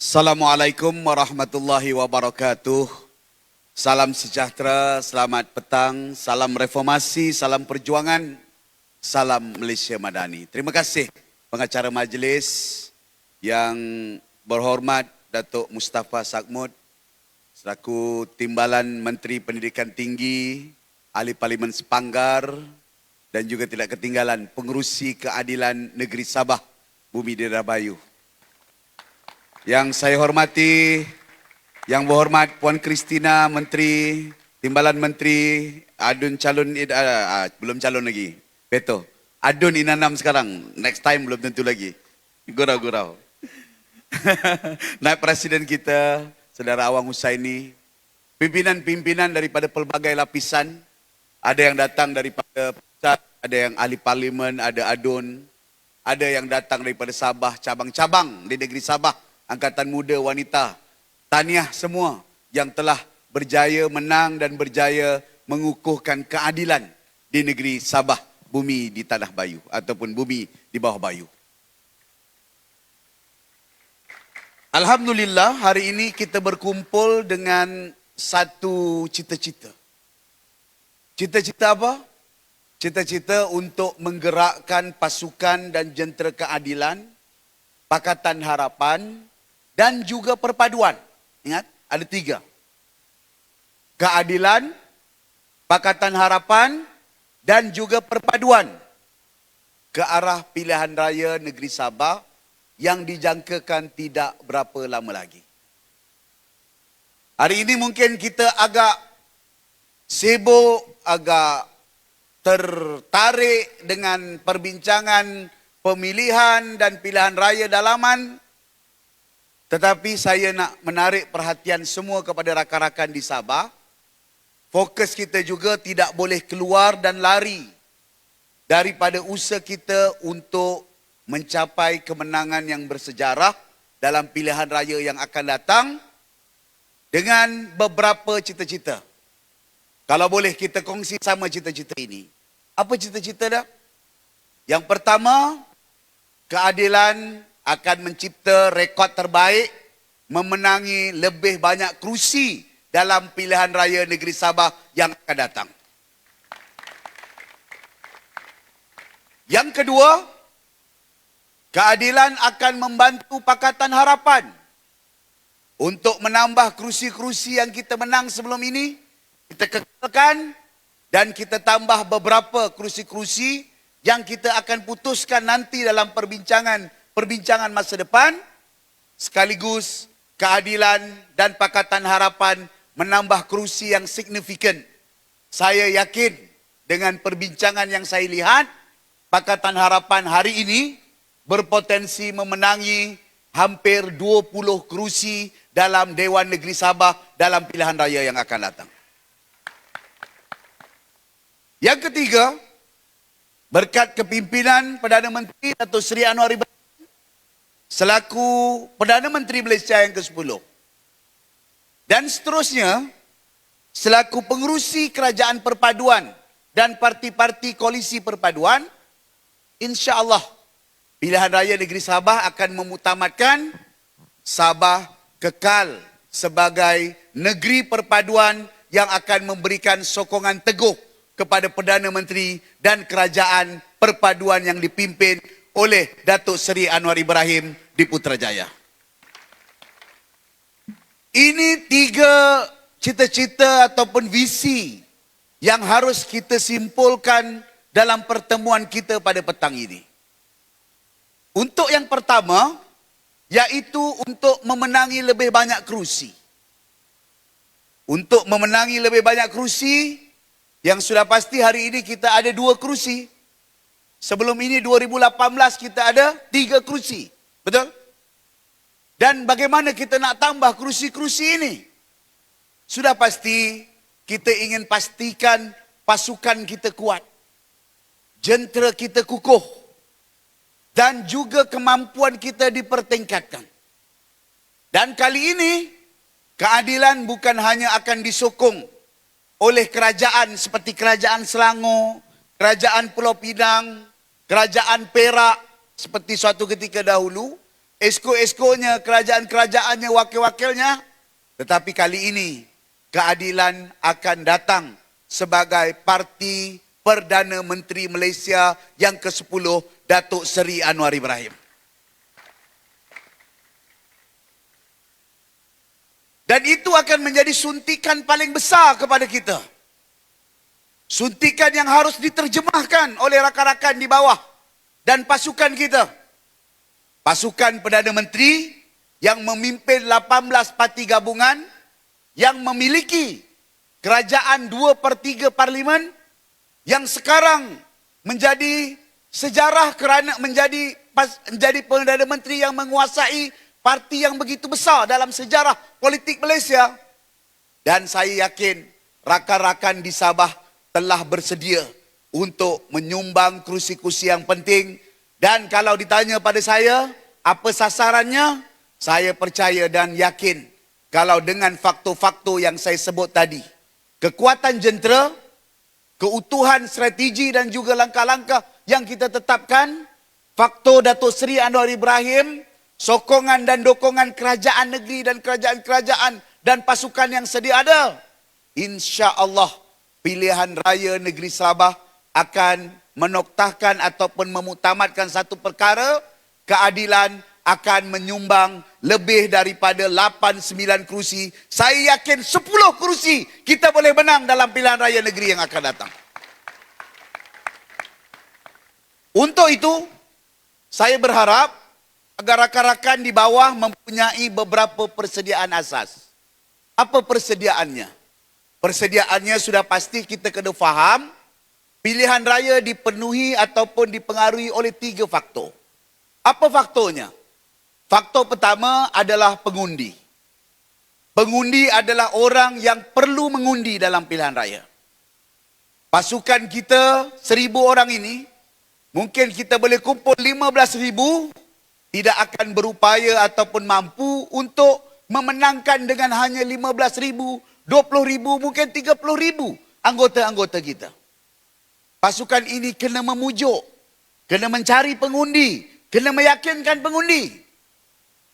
Assalamualaikum warahmatullahi wabarakatuh. Salam sejahtera, selamat petang, salam reformasi, salam perjuangan, salam Malaysia Madani. Terima kasih pengacara majlis yang berhormat Datuk Mustafa Sakmud selaku Timbalan Menteri Pendidikan Tinggi, Ahli Parlimen Sepanggar dan juga tidak ketinggalan Pengerusi Keadilan Negeri Sabah, Bumi Dera Bayu. Yang saya hormati, yang berhormat Puan Kristina Menteri, Timbalan Menteri, Adun calon, uh, uh, belum calon lagi, Beto. Adun Inanam sekarang, next time belum tentu lagi. Gurau-gurau. Naib Presiden kita, Saudara Awang Husaini, pimpinan-pimpinan daripada pelbagai lapisan, ada yang datang daripada pusat, ada yang ahli parlimen, ada Adun, ada yang datang daripada Sabah, cabang-cabang di negeri Sabah, Angkatan Muda Wanita, tahniah semua yang telah berjaya menang dan berjaya mengukuhkan keadilan di negeri Sabah, bumi di tanah Bayu ataupun bumi di bawah Bayu. Alhamdulillah hari ini kita berkumpul dengan satu cita-cita. Cita-cita apa? Cita-cita untuk menggerakkan pasukan dan jentera keadilan, Pakatan Harapan dan juga perpaduan. Ingat, ada tiga. Keadilan, Pakatan Harapan dan juga perpaduan ke arah pilihan raya negeri Sabah yang dijangkakan tidak berapa lama lagi. Hari ini mungkin kita agak sibuk, agak tertarik dengan perbincangan pemilihan dan pilihan raya dalaman. Tetapi saya nak menarik perhatian semua kepada rakan-rakan di Sabah. Fokus kita juga tidak boleh keluar dan lari daripada usaha kita untuk mencapai kemenangan yang bersejarah dalam pilihan raya yang akan datang dengan beberapa cita-cita. Kalau boleh kita kongsi sama cita-cita ini. Apa cita-cita dah? Yang pertama, keadilan akan mencipta rekod terbaik memenangi lebih banyak kerusi dalam pilihan raya negeri Sabah yang akan datang. Yang kedua, keadilan akan membantu Pakatan Harapan untuk menambah kerusi-kerusi yang kita menang sebelum ini, kita kekalkan dan kita tambah beberapa kerusi-kerusi yang kita akan putuskan nanti dalam perbincangan perbincangan masa depan sekaligus keadilan dan Pakatan Harapan menambah kerusi yang signifikan. Saya yakin dengan perbincangan yang saya lihat Pakatan Harapan hari ini berpotensi memenangi hampir 20 kerusi dalam Dewan Negeri Sabah dalam pilihan raya yang akan datang. Yang ketiga, berkat kepimpinan Perdana Menteri Datuk Seri Anwar Ibrahim selaku Perdana Menteri Malaysia yang ke-10 dan seterusnya selaku pengurusi kerajaan perpaduan dan parti-parti koalisi perpaduan insya-Allah pilihan raya negeri Sabah akan memutamatkan Sabah kekal sebagai negeri perpaduan yang akan memberikan sokongan teguh kepada Perdana Menteri dan kerajaan perpaduan yang dipimpin oleh Datuk Seri Anwar Ibrahim di Putrajaya. Ini tiga cita-cita ataupun visi yang harus kita simpulkan dalam pertemuan kita pada petang ini. Untuk yang pertama, iaitu untuk memenangi lebih banyak kerusi. Untuk memenangi lebih banyak kerusi, yang sudah pasti hari ini kita ada dua kerusi. Sebelum ini 2018 kita ada tiga kerusi. Betul? Dan bagaimana kita nak tambah kerusi-kerusi ini? Sudah pasti kita ingin pastikan pasukan kita kuat. Jentera kita kukuh. Dan juga kemampuan kita dipertingkatkan. Dan kali ini keadilan bukan hanya akan disokong oleh kerajaan seperti kerajaan Selangor, kerajaan Pulau Pinang, kerajaan Perak seperti suatu ketika dahulu, esko-eskonya, kerajaan-kerajaannya, wakil-wakilnya. Tetapi kali ini keadilan akan datang sebagai parti Perdana Menteri Malaysia yang ke-10 Datuk Seri Anwar Ibrahim. Dan itu akan menjadi suntikan paling besar kepada kita. Suntikan yang harus diterjemahkan oleh rakan-rakan di bawah dan pasukan kita. Pasukan Perdana Menteri yang memimpin 18 parti gabungan yang memiliki kerajaan 2 per 3 parlimen yang sekarang menjadi sejarah kerana menjadi menjadi Perdana Menteri yang menguasai parti yang begitu besar dalam sejarah politik Malaysia dan saya yakin rakan-rakan di Sabah telah bersedia untuk menyumbang kerusi-kerusi yang penting dan kalau ditanya pada saya apa sasarannya saya percaya dan yakin kalau dengan faktor-faktor yang saya sebut tadi kekuatan jentera keutuhan strategi dan juga langkah-langkah yang kita tetapkan faktor Datuk Seri Anwar Ibrahim sokongan dan dokongan kerajaan negeri dan kerajaan-kerajaan dan pasukan yang sedia ada. Insya Allah pilihan raya negeri Sabah akan menoktahkan ataupun memutamatkan satu perkara, keadilan akan menyumbang lebih daripada 8-9 kerusi. Saya yakin 10 kerusi kita boleh menang dalam pilihan raya negeri yang akan datang. Untuk itu, saya berharap agar rakan-rakan di bawah mempunyai beberapa persediaan asas. Apa persediaannya? Persediaannya sudah pasti kita kena faham pilihan raya dipenuhi ataupun dipengaruhi oleh tiga faktor. Apa faktornya? Faktor pertama adalah pengundi. Pengundi adalah orang yang perlu mengundi dalam pilihan raya. Pasukan kita seribu orang ini, mungkin kita boleh kumpul lima belas ribu tidak akan berupaya ataupun mampu untuk memenangkan dengan hanya 15 ribu, 20 ribu, mungkin 30 ribu anggota-anggota kita. Pasukan ini kena memujuk, kena mencari pengundi, kena meyakinkan pengundi.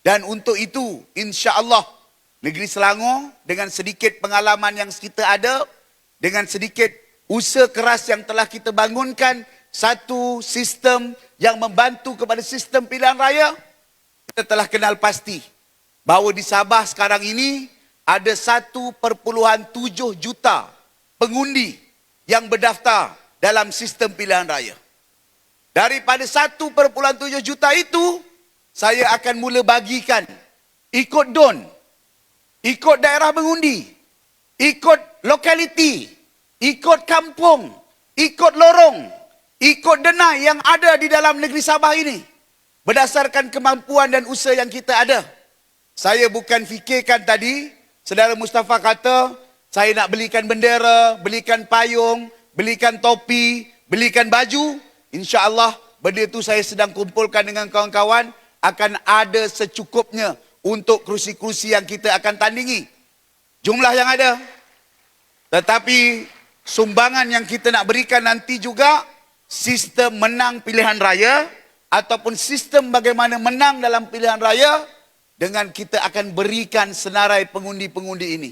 Dan untuk itu, insya Allah, negeri Selangor dengan sedikit pengalaman yang kita ada, dengan sedikit usaha keras yang telah kita bangunkan, satu sistem yang membantu kepada sistem pilihan raya, kita telah kenal pasti bahawa di Sabah sekarang ini ada 1.7 juta pengundi yang berdaftar dalam sistem pilihan raya. Daripada 1.7 juta itu, saya akan mula bagikan ikut don, ikut daerah mengundi, ikut lokaliti, ikut kampung, ikut lorong, ikut denai yang ada di dalam negeri Sabah ini berdasarkan kemampuan dan usaha yang kita ada. Saya bukan fikirkan tadi, saudara Mustafa kata, saya nak belikan bendera, belikan payung, belikan topi, belikan baju. InsyaAllah benda itu saya sedang kumpulkan dengan kawan-kawan akan ada secukupnya untuk kerusi-kerusi yang kita akan tandingi. Jumlah yang ada. Tetapi sumbangan yang kita nak berikan nanti juga sistem menang pilihan raya ataupun sistem bagaimana menang dalam pilihan raya dengan kita akan berikan senarai pengundi-pengundi ini.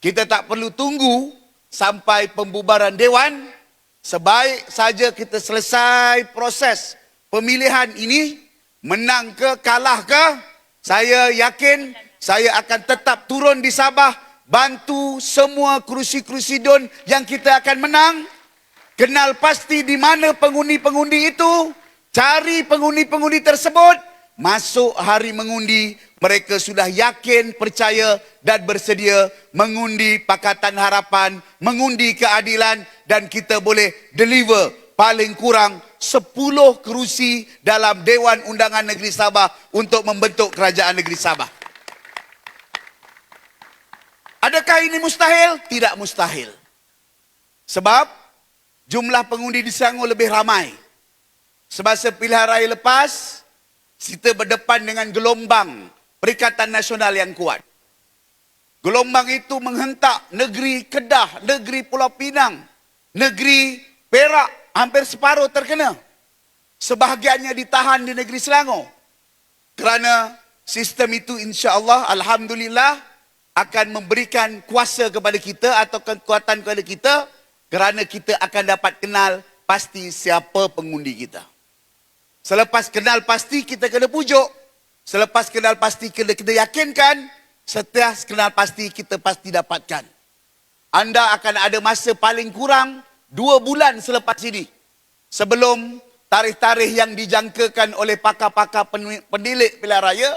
Kita tak perlu tunggu sampai pembubaran dewan sebaik saja kita selesai proses pemilihan ini menang ke kalah ke saya yakin saya akan tetap turun di Sabah bantu semua kerusi-kerusi don yang kita akan menang Kenal pasti di mana pengundi-pengundi itu. Cari pengundi-pengundi tersebut. Masuk hari mengundi. Mereka sudah yakin, percaya dan bersedia mengundi Pakatan Harapan. Mengundi keadilan. Dan kita boleh deliver paling kurang 10 kerusi dalam Dewan Undangan Negeri Sabah untuk membentuk Kerajaan Negeri Sabah. Adakah ini mustahil? Tidak mustahil. Sebab jumlah pengundi di Selangor lebih ramai. Semasa pilihan raya lepas, kita berdepan dengan gelombang Perikatan Nasional yang kuat. Gelombang itu menghentak negeri Kedah, negeri Pulau Pinang, negeri Perak, hampir separuh terkena. Sebahagiannya ditahan di negeri Selangor. kerana sistem itu insya Allah Alhamdulillah akan memberikan kuasa kepada kita atau kekuatan kepada kita kerana kita akan dapat kenal pasti siapa pengundi kita. Selepas kenal pasti kita kena pujuk. Selepas kenal pasti kena kita yakinkan. Setelah kenal pasti kita pasti dapatkan. Anda akan ada masa paling kurang dua bulan selepas ini. Sebelum tarikh-tarikh yang dijangkakan oleh pakar-pakar pendilik pilihan raya.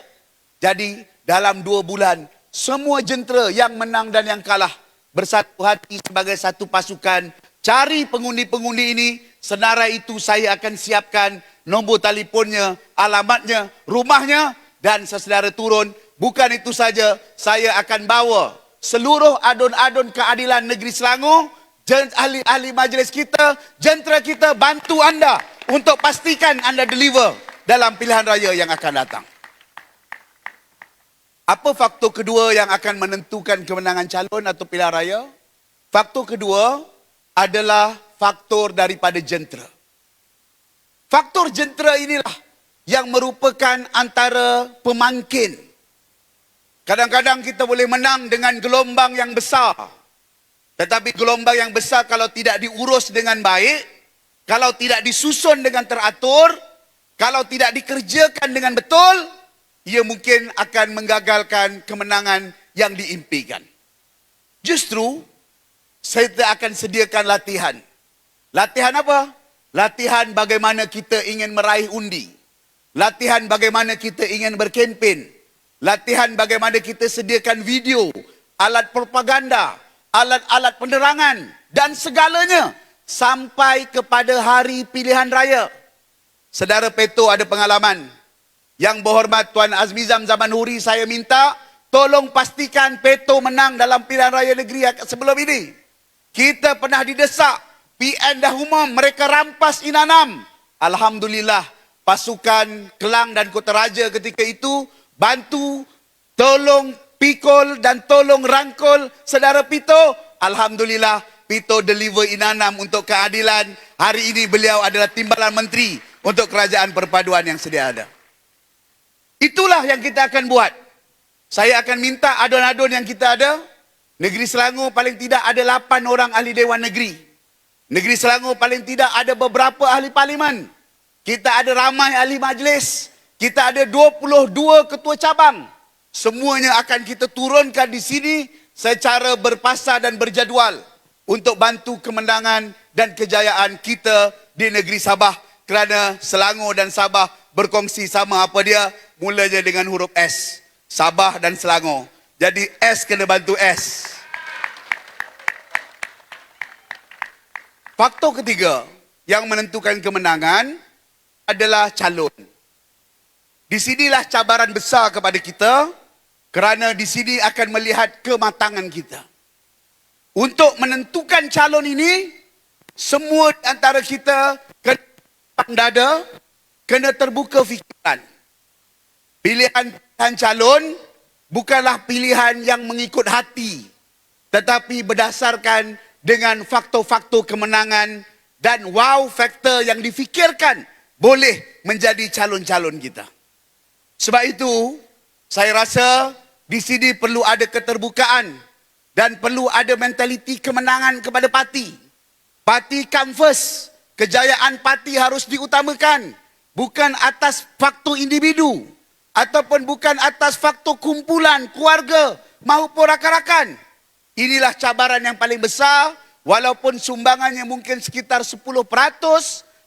Jadi dalam dua bulan semua jentera yang menang dan yang kalah bersatu hati sebagai satu pasukan cari pengundi-pengundi ini senarai itu saya akan siapkan nombor telefonnya alamatnya rumahnya dan sesedara turun bukan itu saja saya akan bawa seluruh adun-adun keadilan negeri Selangor ahli-ahli majlis kita jentera kita bantu anda untuk pastikan anda deliver dalam pilihan raya yang akan datang apa faktor kedua yang akan menentukan kemenangan calon atau pilihan raya? Faktor kedua adalah faktor daripada jentera. Faktor jentera inilah yang merupakan antara pemangkin. Kadang-kadang kita boleh menang dengan gelombang yang besar. Tetapi gelombang yang besar kalau tidak diurus dengan baik, kalau tidak disusun dengan teratur, kalau tidak dikerjakan dengan betul, ia mungkin akan menggagalkan kemenangan yang diimpikan. Justru, saya akan sediakan latihan. Latihan apa? Latihan bagaimana kita ingin meraih undi. Latihan bagaimana kita ingin berkempen. Latihan bagaimana kita sediakan video, alat propaganda, alat-alat penerangan dan segalanya sampai kepada hari pilihan raya. Saudara Peto ada pengalaman yang berhormat Tuan Azmizam Zaman Huri saya minta tolong pastikan Peto menang dalam pilihan raya negeri sebelum ini. Kita pernah didesak PN dah umum mereka rampas Inanam. Alhamdulillah pasukan Kelang dan Kota Raja ketika itu bantu tolong pikul dan tolong rangkul saudara Pito. Alhamdulillah Pito deliver Inanam untuk keadilan. Hari ini beliau adalah timbalan menteri untuk kerajaan perpaduan yang sedia ada. Itulah yang kita akan buat. Saya akan minta adun-adun yang kita ada. Negeri Selangor paling tidak ada 8 orang ahli Dewan Negeri. Negeri Selangor paling tidak ada beberapa ahli parlimen. Kita ada ramai ahli majlis. Kita ada 22 ketua cabang. Semuanya akan kita turunkan di sini secara berpasar dan berjadual untuk bantu kemenangan dan kejayaan kita di negeri Sabah kerana Selangor dan Sabah berkongsi sama apa dia mulanya dengan huruf S. Sabah dan Selangor. Jadi S kena bantu S. Faktor ketiga yang menentukan kemenangan adalah calon. Di sinilah cabaran besar kepada kita kerana di sini akan melihat kematangan kita. Untuk menentukan calon ini, semua antara kita kena dada, kena terbuka fikiran. Pilihan-pilihan calon bukanlah pilihan yang mengikut hati tetapi berdasarkan dengan faktor-faktor kemenangan dan wow faktor yang difikirkan boleh menjadi calon-calon kita. Sebab itu, saya rasa di sini perlu ada keterbukaan dan perlu ada mentaliti kemenangan kepada parti. Parti come first. Kejayaan parti harus diutamakan. Bukan atas faktor individu ataupun bukan atas faktor kumpulan keluarga maupun rakan-rakan. Inilah cabaran yang paling besar walaupun sumbangannya mungkin sekitar 10%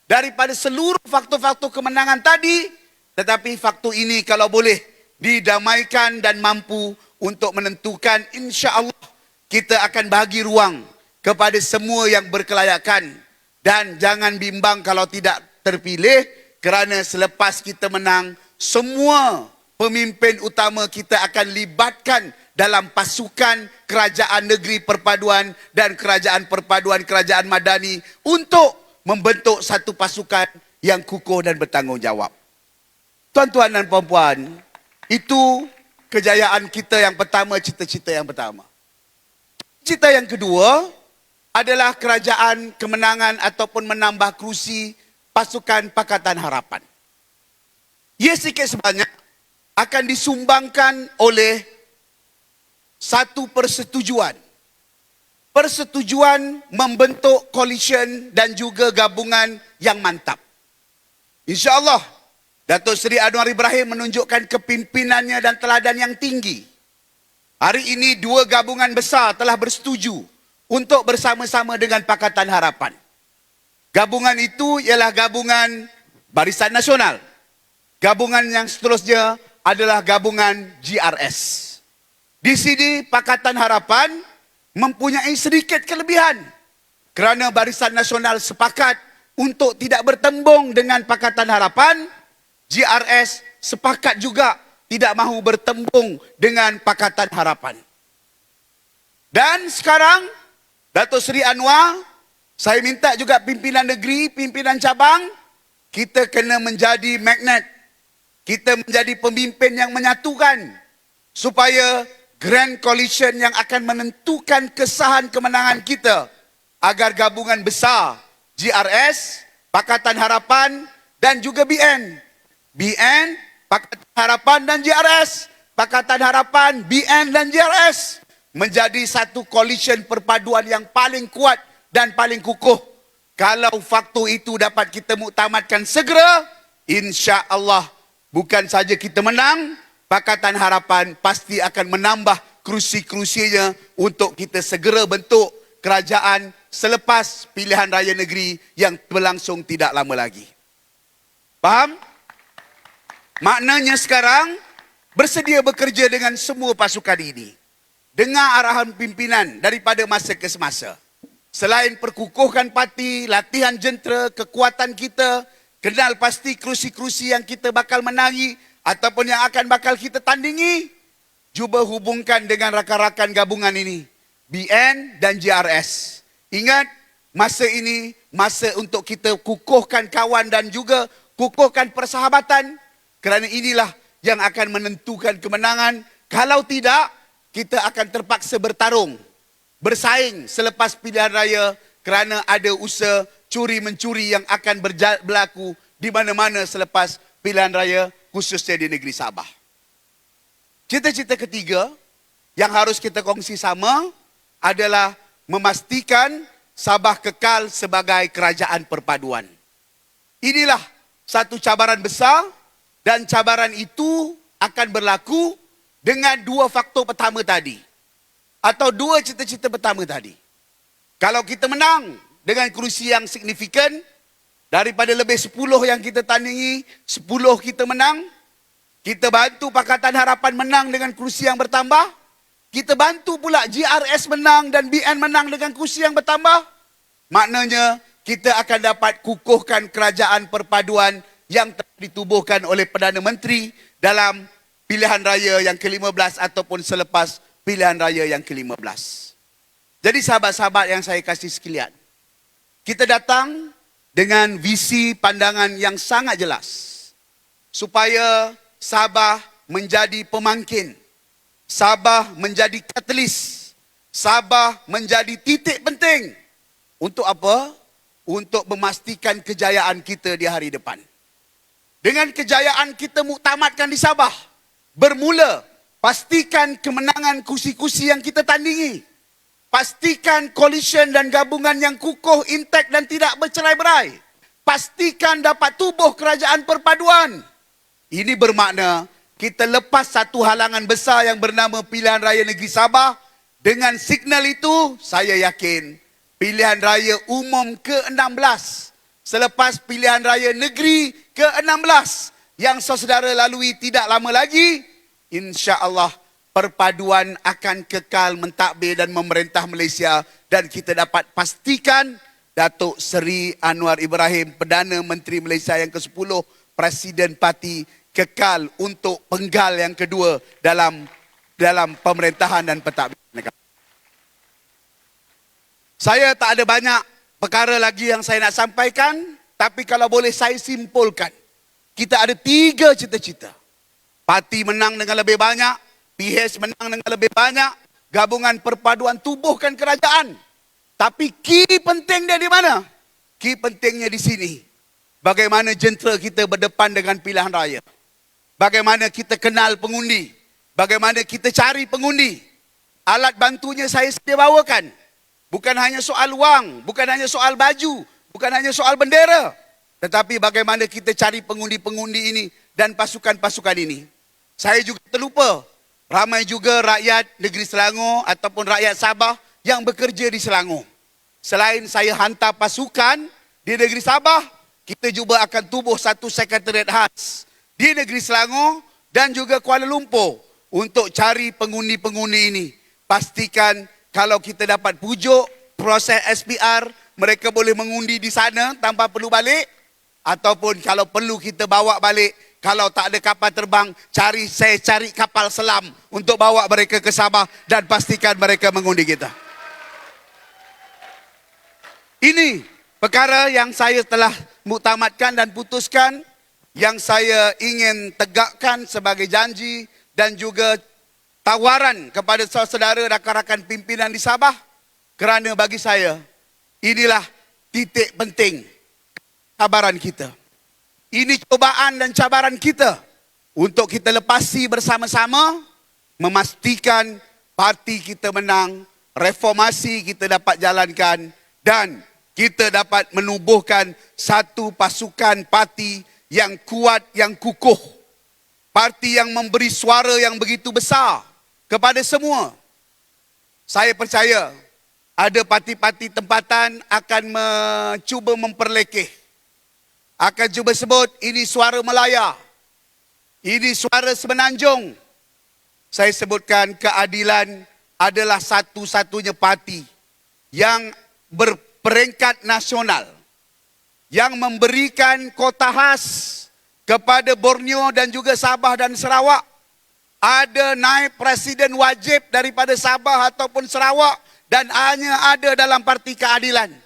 daripada seluruh faktor-faktor kemenangan tadi tetapi faktor ini kalau boleh didamaikan dan mampu untuk menentukan insya-Allah kita akan bagi ruang kepada semua yang berkelayakan. Dan jangan bimbang kalau tidak terpilih kerana selepas kita menang semua pemimpin utama kita akan libatkan dalam pasukan kerajaan negeri perpaduan dan kerajaan perpaduan kerajaan madani untuk membentuk satu pasukan yang kukuh dan bertanggungjawab. Tuan-tuan dan puan-puan, itu kejayaan kita yang pertama, cita-cita yang pertama. Cita yang kedua adalah kerajaan kemenangan ataupun menambah kerusi pasukan Pakatan Harapan. Ya sikit sebanyak akan disumbangkan oleh satu persetujuan. Persetujuan membentuk coalition dan juga gabungan yang mantap. InsyaAllah, Datuk Seri Anwar Ibrahim menunjukkan kepimpinannya dan teladan yang tinggi. Hari ini dua gabungan besar telah bersetuju untuk bersama-sama dengan Pakatan Harapan. Gabungan itu ialah gabungan Barisan Nasional. Gabungan yang seterusnya adalah gabungan GRS. Di sini Pakatan Harapan mempunyai sedikit kelebihan kerana Barisan Nasional sepakat untuk tidak bertembung dengan Pakatan Harapan, GRS sepakat juga tidak mahu bertembung dengan Pakatan Harapan. Dan sekarang Datuk Seri Anwar, saya minta juga pimpinan negeri, pimpinan cabang, kita kena menjadi magnet. Kita menjadi pemimpin yang menyatukan supaya Grand Coalition yang akan menentukan kesahan kemenangan kita agar gabungan besar GRS, Pakatan Harapan dan juga BN. BN, Pakatan Harapan dan GRS. Pakatan Harapan, BN dan GRS menjadi satu coalition perpaduan yang paling kuat dan paling kukuh. Kalau faktor itu dapat kita muktamadkan segera, insya Allah bukan saja kita menang, Pakatan Harapan pasti akan menambah kerusi-kerusinya untuk kita segera bentuk kerajaan selepas pilihan raya negeri yang berlangsung tidak lama lagi. Faham? Maknanya sekarang bersedia bekerja dengan semua pasukan ini. Dengar arahan pimpinan daripada masa ke semasa. Selain perkukuhkan parti, latihan jentera, kekuatan kita, kenal pasti kerusi-kerusi yang kita bakal menangi, ataupun yang akan bakal kita tandingi, cuba hubungkan dengan rakan-rakan gabungan ini, BN dan JRS. Ingat, masa ini masa untuk kita kukuhkan kawan dan juga kukuhkan persahabatan kerana inilah yang akan menentukan kemenangan. Kalau tidak, kita akan terpaksa bertarung, bersaing selepas pilihan raya kerana ada usaha curi-mencuri yang akan berlaku di mana-mana selepas pilihan raya khususnya di negeri Sabah. Cita-cita ketiga yang harus kita kongsi sama adalah memastikan Sabah kekal sebagai kerajaan perpaduan. Inilah satu cabaran besar dan cabaran itu akan berlaku dengan dua faktor pertama tadi. Atau dua cita-cita pertama tadi. Kalau kita menang dengan kerusi yang signifikan, Daripada lebih sepuluh yang kita tandingi, sepuluh kita menang. Kita bantu Pakatan Harapan menang dengan kursi yang bertambah. Kita bantu pula GRS menang dan BN menang dengan kursi yang bertambah. Maknanya kita akan dapat kukuhkan kerajaan perpaduan yang telah ditubuhkan oleh Perdana Menteri dalam pilihan raya yang ke-15 ataupun selepas pilihan raya yang ke-15. Jadi sahabat-sahabat yang saya kasih sekalian, kita datang dengan visi pandangan yang sangat jelas supaya Sabah menjadi pemangkin, Sabah menjadi katalis, Sabah menjadi titik penting untuk apa? Untuk memastikan kejayaan kita di hari depan. Dengan kejayaan kita muktamadkan di Sabah, bermula pastikan kemenangan kursi-kursi yang kita tandingi. Pastikan coalition dan gabungan yang kukuh, intek dan tidak bercerai-berai. Pastikan dapat tubuh kerajaan perpaduan. Ini bermakna kita lepas satu halangan besar yang bernama pilihan raya negeri Sabah. Dengan signal itu, saya yakin pilihan raya umum ke-16 selepas pilihan raya negeri ke-16 yang saudara lalui tidak lama lagi, insya Allah perpaduan akan kekal mentadbir dan memerintah Malaysia dan kita dapat pastikan Datuk Seri Anwar Ibrahim Perdana Menteri Malaysia yang ke-10 Presiden Parti kekal untuk penggal yang kedua dalam dalam pemerintahan dan pentadbir negara. Saya tak ada banyak perkara lagi yang saya nak sampaikan tapi kalau boleh saya simpulkan kita ada tiga cita-cita. Parti menang dengan lebih banyak, PH menang dengan lebih banyak, gabungan perpaduan tubuhkan kerajaan. Tapi key penting dia di mana? Key pentingnya di sini. Bagaimana jentera kita berdepan dengan pilihan raya. bagaimana kita kenal pengundi, bagaimana kita cari pengundi. Alat bantunya saya sedia bawakan. Bukan hanya soal wang, bukan hanya soal baju, bukan hanya soal bendera. Tetapi bagaimana kita cari pengundi-pengundi ini dan pasukan-pasukan ini. Saya juga terlupa, ramai juga rakyat negeri Selangor ataupun rakyat Sabah yang bekerja di Selangor. Selain saya hantar pasukan di negeri Sabah, kita juga akan tubuh satu sekretariat khas di negeri Selangor dan juga Kuala Lumpur untuk cari pengundi-pengundi ini. Pastikan kalau kita dapat pujuk proses SPR, mereka boleh mengundi di sana tanpa perlu balik. Ataupun kalau perlu kita bawa balik, kalau tak ada kapal terbang, cari saya cari kapal selam untuk bawa mereka ke Sabah dan pastikan mereka mengundi kita. Ini perkara yang saya telah muktamadkan dan putuskan yang saya ingin tegakkan sebagai janji dan juga tawaran kepada saudara rakan-rakan pimpinan di Sabah kerana bagi saya inilah titik penting cabaran kita. Ini cobaan dan cabaran kita untuk kita lepasi bersama-sama memastikan parti kita menang, reformasi kita dapat jalankan dan kita dapat menubuhkan satu pasukan parti yang kuat, yang kukuh. Parti yang memberi suara yang begitu besar kepada semua. Saya percaya ada parti-parti tempatan akan mencuba memperlekeh. Akan cuba sebut ini suara Melaya. Ini suara Semenanjung. Saya sebutkan keadilan adalah satu-satunya parti yang berperingkat nasional yang memberikan kota khas kepada Borneo dan juga Sabah dan Sarawak. Ada naik presiden wajib daripada Sabah ataupun Sarawak dan hanya ada dalam parti keadilan.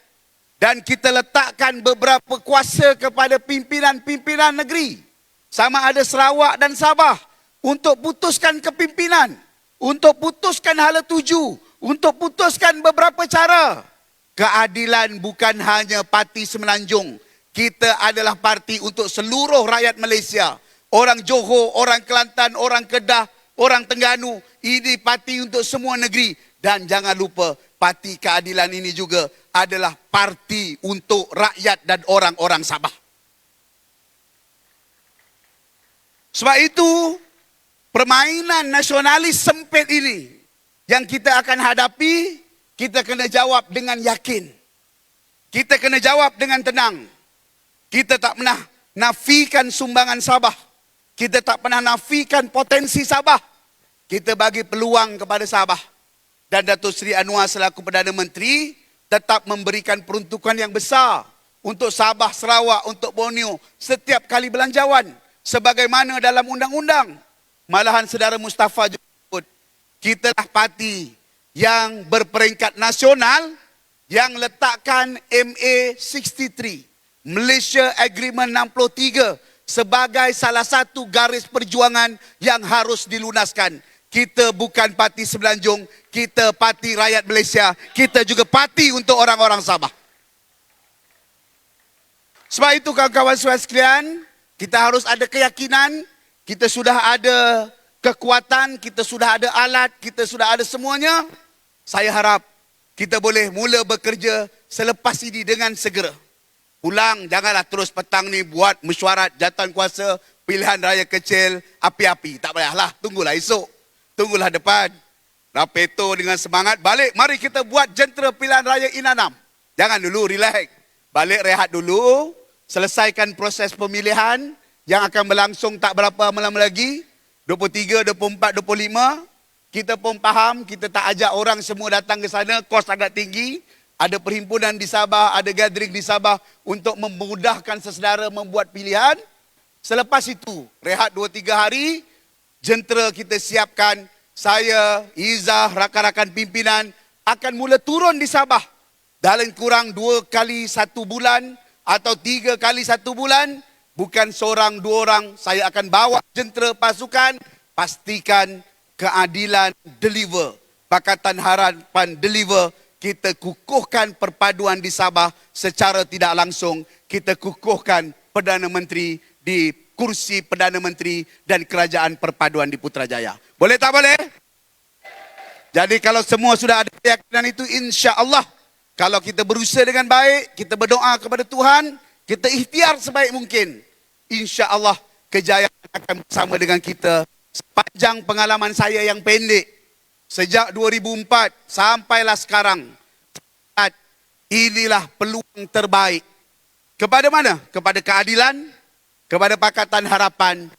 Dan kita letakkan beberapa kuasa kepada pimpinan-pimpinan negeri. Sama ada Sarawak dan Sabah untuk putuskan kepimpinan. Untuk putuskan hala tuju. Untuk putuskan beberapa cara. Keadilan bukan hanya parti Semenanjung. Kita adalah parti untuk seluruh rakyat Malaysia. Orang Johor, orang Kelantan, orang Kedah, orang Tengganu. Ini parti untuk semua negeri. Dan jangan lupa, parti keadilan ini juga adalah parti untuk rakyat dan orang-orang Sabah. Sebab itu, permainan nasionalis sempit ini yang kita akan hadapi kita kena jawab dengan yakin. Kita kena jawab dengan tenang. Kita tak pernah nafikan sumbangan Sabah. Kita tak pernah nafikan potensi Sabah. Kita bagi peluang kepada Sabah. Dan Datuk Seri Anwar selaku Perdana Menteri tetap memberikan peruntukan yang besar untuk Sabah, Sarawak, untuk Borneo setiap kali belanjawan. Sebagaimana dalam undang-undang. Malahan Saudara Mustafa juga sebut, kita lah parti yang berperingkat nasional yang letakkan MA 63 Malaysia Agreement 63 sebagai salah satu garis perjuangan yang harus dilunaskan. Kita bukan parti Sebelanjung, kita parti rakyat Malaysia, kita juga parti untuk orang-orang Sabah. Sebab itu kawan-kawan sekalian, kita harus ada keyakinan, kita sudah ada kekuatan, kita sudah ada alat, kita sudah ada semuanya saya harap kita boleh mula bekerja selepas ini dengan segera. Pulang, janganlah terus petang ni buat mesyuarat jatuhan kuasa pilihan raya kecil api-api. Tak payahlah, tunggulah esok. Tunggulah depan. Rapeto dengan semangat, balik. Mari kita buat jentera pilihan raya Inanam. Jangan dulu, relax. Balik rehat dulu. Selesaikan proses pemilihan yang akan berlangsung tak berapa malam lagi. 23, 24, 25 kita pun faham, kita tak ajak orang semua datang ke sana, kos agak tinggi. Ada perhimpunan di Sabah, ada gathering di Sabah untuk memudahkan sesedara membuat pilihan. Selepas itu, rehat 2-3 hari, jentera kita siapkan. Saya, Izzah, rakan-rakan pimpinan akan mula turun di Sabah. Dalam kurang dua kali satu bulan atau tiga kali satu bulan, bukan seorang dua orang, saya akan bawa jentera pasukan, pastikan keadilan deliver. Pakatan Harapan deliver. Kita kukuhkan perpaduan di Sabah secara tidak langsung. Kita kukuhkan Perdana Menteri di kursi Perdana Menteri dan Kerajaan Perpaduan di Putrajaya. Boleh tak boleh? Jadi kalau semua sudah ada keyakinan itu insya Allah kalau kita berusaha dengan baik, kita berdoa kepada Tuhan, kita ikhtiar sebaik mungkin. Insya Allah kejayaan akan bersama dengan kita sepanjang pengalaman saya yang pendek. Sejak 2004 sampailah sekarang. Inilah peluang terbaik. Kepada mana? Kepada keadilan, kepada Pakatan Harapan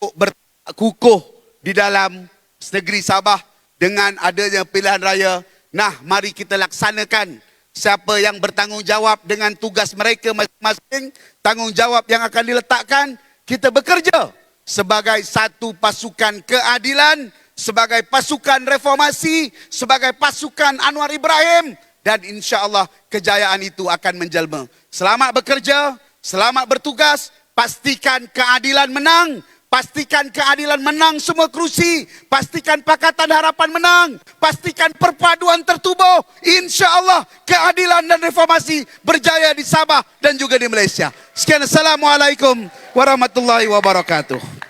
untuk berkukuh di dalam negeri Sabah dengan adanya pilihan raya. Nah, mari kita laksanakan siapa yang bertanggungjawab dengan tugas mereka masing-masing, tanggungjawab yang akan diletakkan, kita bekerja sebagai satu pasukan keadilan, sebagai pasukan reformasi, sebagai pasukan Anwar Ibrahim dan insya Allah kejayaan itu akan menjelma. Selamat bekerja, selamat bertugas, pastikan keadilan menang, pastikan keadilan menang semua kerusi, pastikan Pakatan Harapan menang, pastikan perpaduan tertubuh. Insya Allah keadilan dan reformasi berjaya di Sabah dan juga di Malaysia. Sekian Assalamualaikum warahmatullahi wabarakatuh.